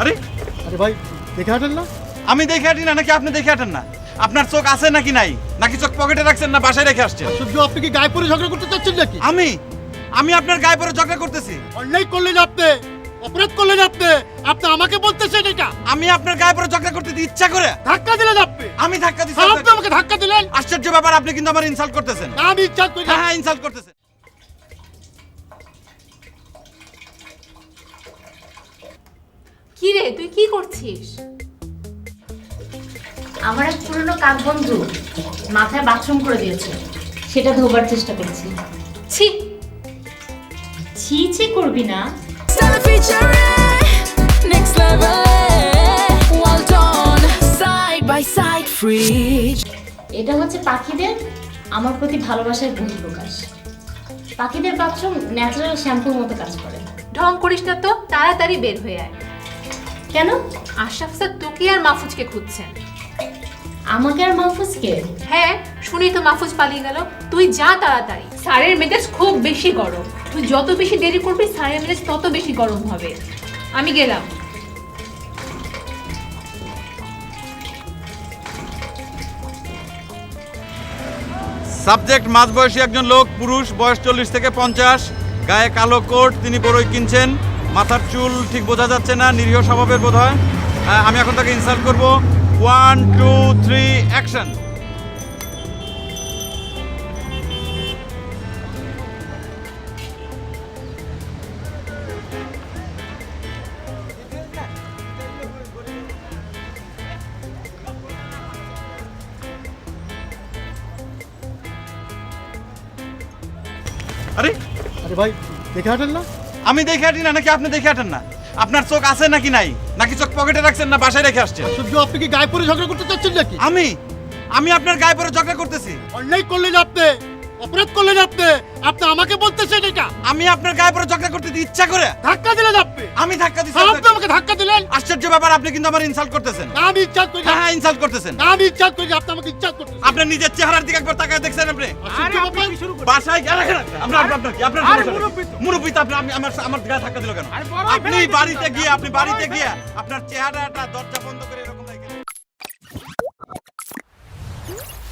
আরে। আরে ভাই দেখে হাঁটেন না? আমি দেখে হাঁটি না নাকি আপনি দেখে হাঁটেন না? আপনার চোখ আছে নাকি নাই? নাকি চোখ পকেটে রাখছেন না বাসায় রেখে আসছেন? সূর্য আপনি কি গায়ে পরে ঝগড়া করতে চাচ্ছেন নাকি? আমি? আমি আপনার গায়ে পরে ঝগড়া করতেছি। অন্যায় করলেন আপনি অপরাধ করলেন আপনি আপনি আমাকে বলতেছেন এটা। আমি আপনার গায়ে পরে ঝগড়া করতে ইচ্ছা করে। ধাক্কা দিলেন আপনি। আমি ধাক্কা দিচ্ছি আপনি আমাকে ধাক্কা দিলেন। আশ্চর্য ব্যাপার আপনি কিন্তু আমার ইনসাল্ট করতেছেন। না, আমি ইচ্ছা করি হ্যাঁ হ্যাঁ ইনসাল্ট করতেছেন। কি রে তুই কি করছিস? আমার এক পুরনো কাক বন্ধু মাথায় বাথরুম করে দিয়েছে। সেটা ধোবার চেষ্টা করছি। ছি। ছি ছি করবি না. এটা হচ্ছে পাখিদের আমার প্রতি ভালোবাসার বহিঃপ্রকাশ পাখিদের বাথরুম ন্যাচারাল শ্যাম্পুর মতো কাজ করে। ঢং করিস না তো তাড়াতাড়ি বের হয়ে আয়। কেন? আশরাফ স্যার তোকে আর মাহফুজকে খুঁজছেন। আমাকে আর মাহফুজকে? হ্যাঁ শুনি তো মাহফুজ পালিয়ে গেল। তুই যা তাড়াতাড়ি। স্যারের মেজাজ খুব বেশি গরম। তুই যত বেশি দেরি করবি স্যারের মেজাজ তত বেশি গরম হবে। আমি গেলাম। সাবজেক্ট মাঝবয়সী একজন লোক পুরুষ বয়স চল্লিশ থেকে পঞ্চাশ গায়ে কালো কোট তিনি বড়ই কিনছেন। মাথার চুল ঠিক বোঝা যাচ্ছে না নিরীহ স্বভাবের বোধ হয় আমি এখন তাকে ইনসাল্ট করব। ওয়ান টু থ্রি অ্যাকশন আরে আরে ভাই দেখে হাঁটেন না? আমি দেখে আটি না নাকি আপনি দেখে আটেন না? আপনার চোখ আছে নাকি নাই? নাকি চোখ পকেটে রাখছেন না বাসায় রেখে আসছেন? শুধু আপনি কি গায়ে পরে ঝগড়া করতে চাচ্ছেন নাকি? আমি? আমি আপনার গায়ে পরে ঝগড়া করতেছি। অন্যায় করলেন আপনি অপরাধ করলেন আপনি আপনি আমাকে আমি আপনার গায়ে পরে ঝগড়া করতে ইচ্ছা করে। ধাক্কা দিলেন আপনি? আমি ধাক্কা দিচ্ছি আপনি আমাকে ধাক্কা দিলেন? আশ্চর্য ব্যাপার আপনি কিন্তু আমার ইনসাল্ট করতেছেন। না, আমি ইচ্ছা করি হ্যাঁ হ্যাঁ ইনসাল্ট করতেছেন। না, আমি ইচ্ছা করি আপনি আমাকে ইচ্ছা করতেছেন। আপনার নিজের চেহারার দিকে একবার তাকায় দেখছেন আপনি? আশ্চর্য ব্যাপার। বাসায় গেলে আমরা আপনার কি? আপনার মুরব্বী তো আপনি আপনি আমার আমার গায়ে ধাক্কা দিল কেন? আপনি বাড়িতে গিয়ে আপনি বাড়িতে গিয়ে আপনার চেহারাটা দরজা বন্ধ করে এরকম